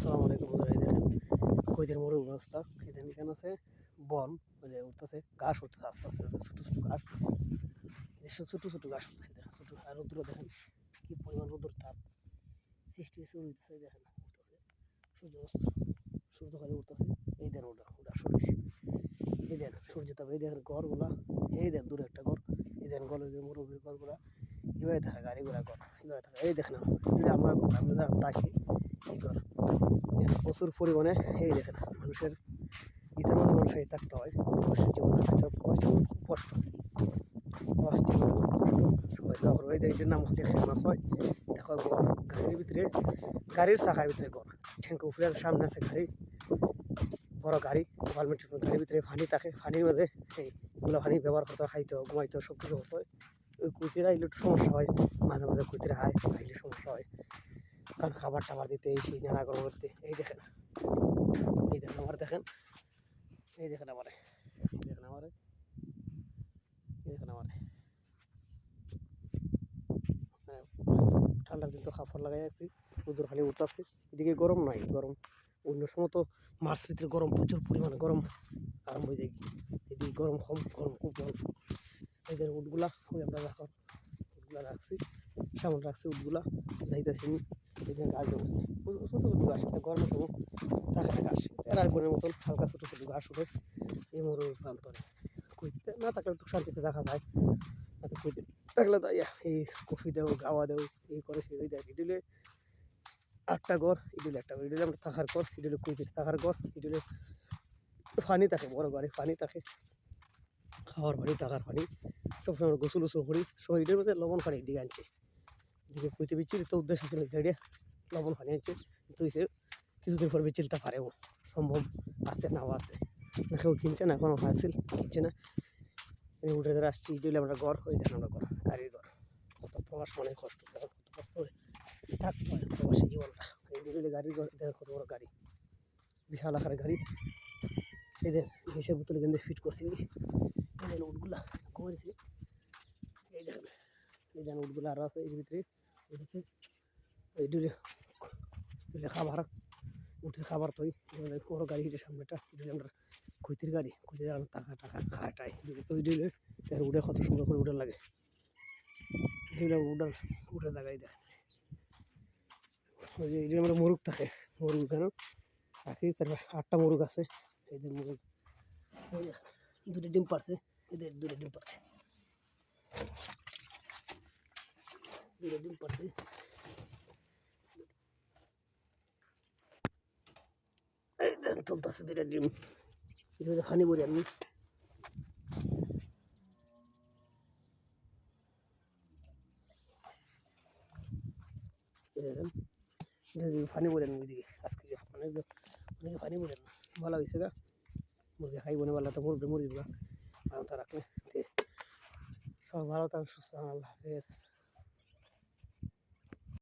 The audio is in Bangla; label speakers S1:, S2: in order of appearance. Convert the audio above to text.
S1: আসসালামু আলাইকুম বন্ধুরা, এই দেখেন কইদের মোড়ের অবস্থা। দেখেন এখানে আছে বন, ওই যে উঠতেছে, ঘাস উঠতেছে, আস্তে আস্তে ছোট ছোট ঘাস। ছোট ছোট ঘাস উঠতেছে, দেখেন ছোট আর রোদ্র দেখেন কি পরিমাণ রোদ্র তাপ। সৃষ্টি শুরু হইতেছে দেখেন, উঠতেছে। সূর্য অস্ত, সূর্য খালি উঠতেছে। এই দেন ওটা ওটা সরেছে এই দেন সূর্য তাপ, এই দেখেন ঘরগুলা। এই দেন দূরে একটা ঘর। এই দেন গলে যে মুরব্বীর ঘরগুলা। এভাবে থাকে গাড়িগুলা থাকে। এই দেখেন এটা আমার আমরা যখন থাকি ঘর প্রচুর পরিমাণে, এই দেখেন, মানুষের ইতার মধ্যে মানুষের থাকতে হয়। প্রবাসী জীবন খুব কষ্ট। খুব কষ্ট হয়, দেখো ভিতরে ভিতরে সামনে আছে বড় ভিতরে পানি থাকে। পানির মধ্যে, এই এগুলো পানি ব্যবহার করতে হয়, খাইতে হয়, ঘুমাইতে হয় সব কিছু ওই কুইতিরা আইলে একটু সমস্যা হয় মাঝে মাঝে কুইতিরা হয় আইলে সমস্যা হয়। কারণ খাবার টাবার দিতে এই সেই নানা গরম করতে এই দেখেন। এই দেখেন আমার দেখেন। এই দেখেন আমারে। এই দেখেন আমারে। এই দেখেন আমারে। হ্যাঁ, ঠান্ডার দিন তো কাপড় লাগাই আছি রোদুর খালি উঠতেছে। এদিকে গরম নাই গরম। অন্য সময় তো মার্চ ভিতরে গরম প্রচুর পরিমাণে গরম। আরম্ভ হয়ে যায় এদিকে গরম কম গরম খুব অল্প। এদের উটগুলা ওই আমরা রাখার উটগুলা রাখছি সামনে রাখছি উটগুলা যাইতেছি এদিকে গাছ জমছে ছোটো ছোটো ঘাস এটা গরমের সময় থাকে না ঘাস এরা বনের মতন হালকা ছোটো ছোটো ঘাস উঠে এই মরুর প্রান্তরে কুইতে না থাকলে একটু শান্তিতে দেখা যায় না তো কুইতে থাকলে তো ইয়া, এই কফি দেও গাওয়া দেও এই করে সেই দেয় ইডুলে আটটা ঘর ইডুলে একটা ঘর ইডুলে আমরা থাকার ঘর ইডুলে কুইতে থাকার ঘর ইডুলে পানি থাকে বড় গাড়ি পানি থাকে। খাওয়ার পানি থাকার পানি সবসময় আমরা গোসল গোসল করি। শহীদের মধ্যে লবণ পানি দিকে আনছে। এদিকে কুইতে বিচ্ছিরি, তো উদ্দেশ্য ছিল যেটা লবণ পানি আনছে। কিন্তু সে কিছুদিন পর বিচ্ছিরিতে পারেও, সম্ভব আছে, নাও আছে। না কেউ কিনছে না এখনও হাসিল, কিনছে না। এই উঠে ধরে আসছি দিলে আমরা ঘর, ওই দেখেন আমরা ঘর, গাড়ির ঘর। কত প্রবাস মানে কষ্ট কত কষ্ট থাকতে হয় প্রবাসী জীবনটা। এই দিলে গাড়ির ঘর দেখেন কত বড় গাড়ি। বিশাল আকারের গাড়ি। এদের গ্যাসের বোতলে কিন্তু ফিট করছি এই উটগুলা কমেছে এই দেখেন এই দেখেন উটগুলা আরও আছে এর ভিতরে উঠেছে এই ডুলে খাবার উঠে খাবার তৈ বড় গাড়ি হিটে সামনেটা ডুলে আমরা কুইতির গাড়ি কুইতে আমরা টাকা টাকা খাটাই ওই ডুলে এর উঠে কত সুন্দর করে উঠে লাগে ডুলে উডার উঠে লাগাই দেখ ওই যে এই আমরা মুরুগ থাকে মুরুগ কেন রাখি তারপর আটটা মুরুগ আছে এই যে মুরুগ দুটো ডিম পারছে এদের দুটো ডিম পারছে দুটো ডিম পারছে চলতেছে দুটো ডিম। এটা হানি বলি আমি পানি বলেন ওইদিকে আজকে অনেক অনেকে পানি বলেন ভালো হয়েছে গা। মুরগি খাইব না ভালো তো মুরগি মুরগিগুলো ভালো তো রাখলে সব ভালো থাকুন সুস্থ আল্লাহ হাফেজ।